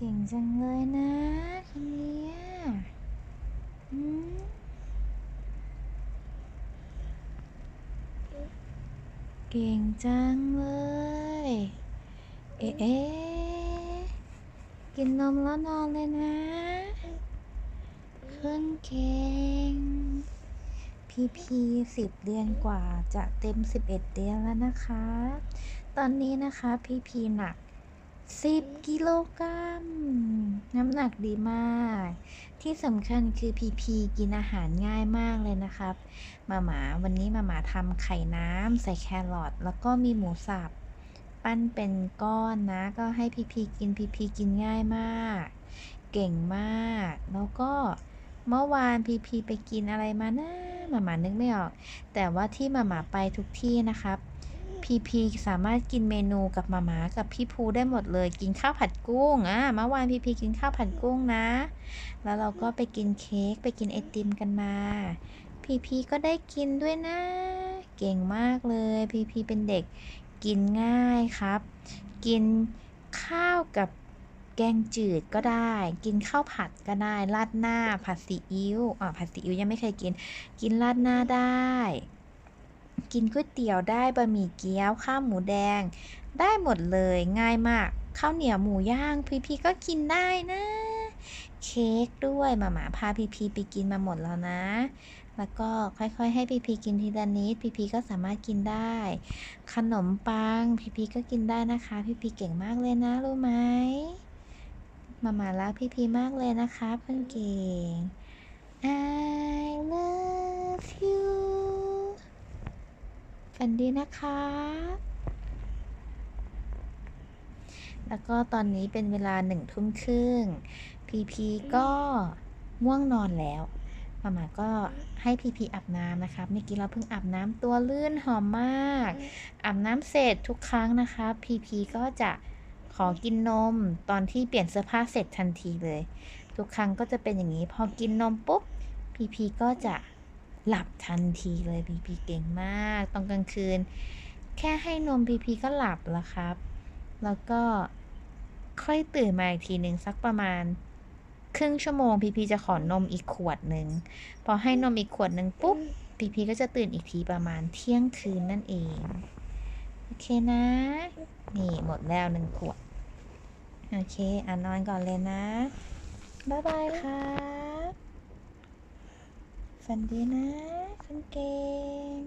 เก่งจังเลยนะคนเนี้ยอืมเก่งจังเลยเอ๊ะเอ๊ะกินนมแล้วนอนเลยนะ ขึ้นเก่ง พีพีสิบเดือนกว่าจะเต็มสิบเอ็ดเดือนแล้วนะคะ ตอนนี้นะคะพีพีหนัก สิบกิโลกรัม น้ำหนักดีมาก ที่สำคัญคือพีพีกินอาหารง่ายมากเลยนะครับ มาหมาวันนี้มาหมาทำไข่น้ำใส่แครอทแล้วก็มีหมูสับ ปั้นเป็นก้อนนะ ก็ให้พีพีกินพีพีกินง่ายมาก เก่งมาก แล้วก็เมื่อวานพีพีไปกินอะไรมานะหมาหมานึกไม่ออก แต่ว่าที่หมาหมาไปทุกที่นะครับ พีพีสามารถกินเมนูกับหมาหมากับพี่ภูได้หมดเลย กินข้าวผัดกุ้งอะเมื่อวานพีพีกินข้าวผัดกุ้งนะ แล้วเราก็ไปกินเค้กไปกินไอติมกันมาพีพีก็ได้กินด้วยนะ เก่งมากเลยพีพีเป็นเด็กกินง่ายครับ กินข้าวกับแกงจืดก็ได้ กินข้าวผัดก็ได้ราดหน้าผัดซีอิ๊วอ่าผัดซีอิ๊วยังไม่เคยกิน กินราดหน้าได้ กินก๋วยเตี๋ยวได้บะหมี่เกี๊ยวข้าวหมูแดง ได้หมดเลยง่ายมากข้าวเหนียวหมูย่างพีพีก็กินได้นะ เค้กด้วยหมาหมาพาพีพีไปกินมาหมดแล้วนะ แล้วก็ค่อยๆ ให้พีพีกินทีละนิดพีพีก็สามารถกินได้ ขนมปังพีพีก็กินได้นะคะพีพีเก่งมากเลยนะรู้ไหมมาหมารักพีพีมากเลยนะคะเพื่อนเก่ง I love you ฝันดีนะคะ แล้วก็ตอนนี้เป็นเวลาหนึ่งทุ่มครึ่ง พีพีก็ง่วงนอนแล้วมามาก็ให้พีพีอาบน้ำนะครับ เมื่อกี้เราเพิ่งอาบน้ำตัวลื่นหอมมาก อาบน้ำเสร็จทุกครั้งนะคะพีพีก็จะขอกินนมตอนที่เปลี่ยนเสื้อผ้าเสร็จทันทีเลย ทุกครั้งก็จะเป็นอย่างนี้ พอกินนมปุ๊บพีพีก็จะ หลับทันทีเลยพีพีเก่งมาก ตอนกลางคืน แค่ให้นมพีพีก็หลับแล้วครับ แล้วก็ค่อยตื่นมาอีกทีหนึ่งสักประมาณ ครึ่งชั่วโมงพีพีจะขอนมอีกขวดหนึ่งพอให้นมอีกขวดหนึ่งปุ๊บพีพีก็จะตื่นอีกทีประมาณเที่ยงคืนนั่นเอง โอเคนะ นี่หมดแล้วหนึ่งขวด โอเคอะนอนก่อนเลยนะ บ๊ายบายครับ ฝันดีนะ คุณเก่ง